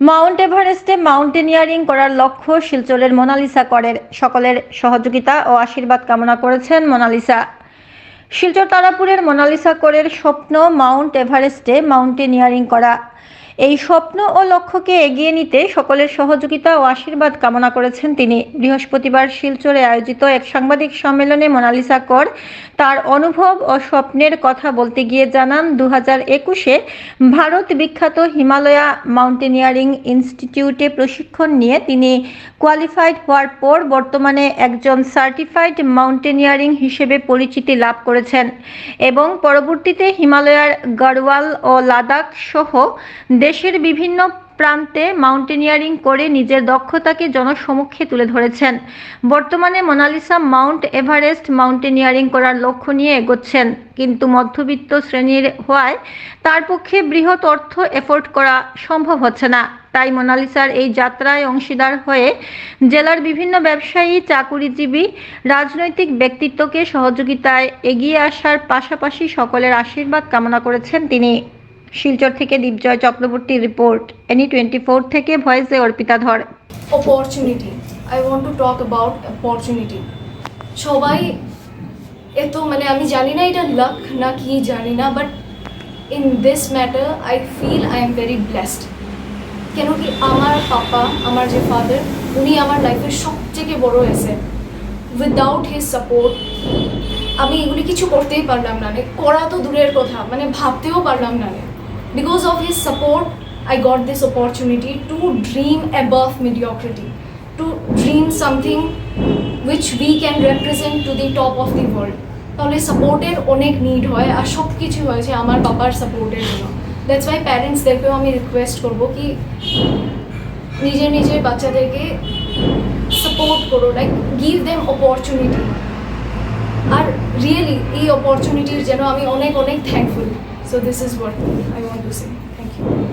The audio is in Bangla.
মাউন্ট এভারেস্টে মাউন্টেনিয়ারিং করার লক্ষ্য শিলচরের মোনালিসা করের সকলের সহযোগিতা ও আশীর্বাদ কামনা করেছেন মোনালিসা। শিলচর তারাপুরের মোনালিসা করের স্বপ্ন মাউন্ট এভারেস্টে মাউন্টেনিয়ারিং করা। এই স্বপ্ন ও লক্ষ্যকে এগিয়ে নিতে সকলের সহযোগিতা ও আশীর্বাদ কামনা করেছেন তিনি। বৃহস্পতিবার শিলচরে আয়োজিত এক সাংবাদিক সম্মেলনে মোনালিসা কর তার অনুভব ও স্বপ্নের কথা বলতে গিয়ে জানান দু হাজার একুশে ভারত বিখ্যাত হিমালয়া মাউন্টেনিয়ারিং ইনস্টিটিউটে প্রশিক্ষণ নিয়ে তিনি কোয়ালিফাইড হওয়ার পর বর্তমানে একজন সার্টিফাইড মাউন্টেনিয়ারিং হিসেবে পরিচিতি লাভ করেছেন এবং পরবর্তীতে হিমালয়ার গড়ওয়াল ও লাদাখ সহ দেশের বিভিন্ন প্রান্তে মাউন্টেনিয়ারিং করে নিজের দক্ষতাকে জনসমক্ষে তুলে ধরেছেন। বর্তমানে মোনালিসা মাউন্ট এভারেস্ট মাউন্টেনিয়ারিং করার লক্ষ্য নিয়ে এগোচ্ছেন। কিন্তু মধ্যবিত্ত শ্রেণির হওয়ায় তার পক্ষে বৃহৎ অর্থ এফোর্ড করা সম্ভব হচ্ছে না। তাই মোনালিসার এই যাত্রায় অংশীদার হয়ে জেলার বিভিন্ন ব্যবসায়ী, চাকুরিজীবী, রাজনৈতিক ব্যক্তিত্বকে সহযোগিতায় এগিয়ে আসার পাশাপাশি সকলের আশীর্বাদ কামনা করেছেন তিনি। শিলচর থেকে দীপজয় চক্রবর্তীর রিপোর্ট এনি টোয়েন্টি ফোর থেকে ভয়েসে Arpita Dhar. Opportunity I want to talk about opportunity. সবাই এত মানে আমি জানি না এটা লাক না কি, জানি না but in this matter I feel I am very blessed কেন কি আমার পাপা আমার যে ফাদার উনি আমার লাইফের সবথেকে বড় এসে উইদাউট হিজ সাপোর্ট আমি এগুলি কিছু করতেই পারলাম না। রে। করা তো দূরের কথা মানে ভাবতেও পারলাম না because of his support I got this opportunity to dream above mediocrity, to dream something which we can represent to the top of the world. তাহলে সাপোর্টের অনেক নিড হয় আর সব কিছু হয়েছে আমার বাবার সাপোর্টের জন্য। দ্যাটস ওয়াই প্যারেন্টসদেরকেও আমি রিকোয়েস্ট করব কি নিজের নিজের বাচ্চাদেরকে সাপোর্ট করো লাইক গিভ দেম অপরচুনিটি আর রিয়েলি এই অপরচুনিটির যেন আমি অনেক অনেক thankful So this is what I want to say. Thank you.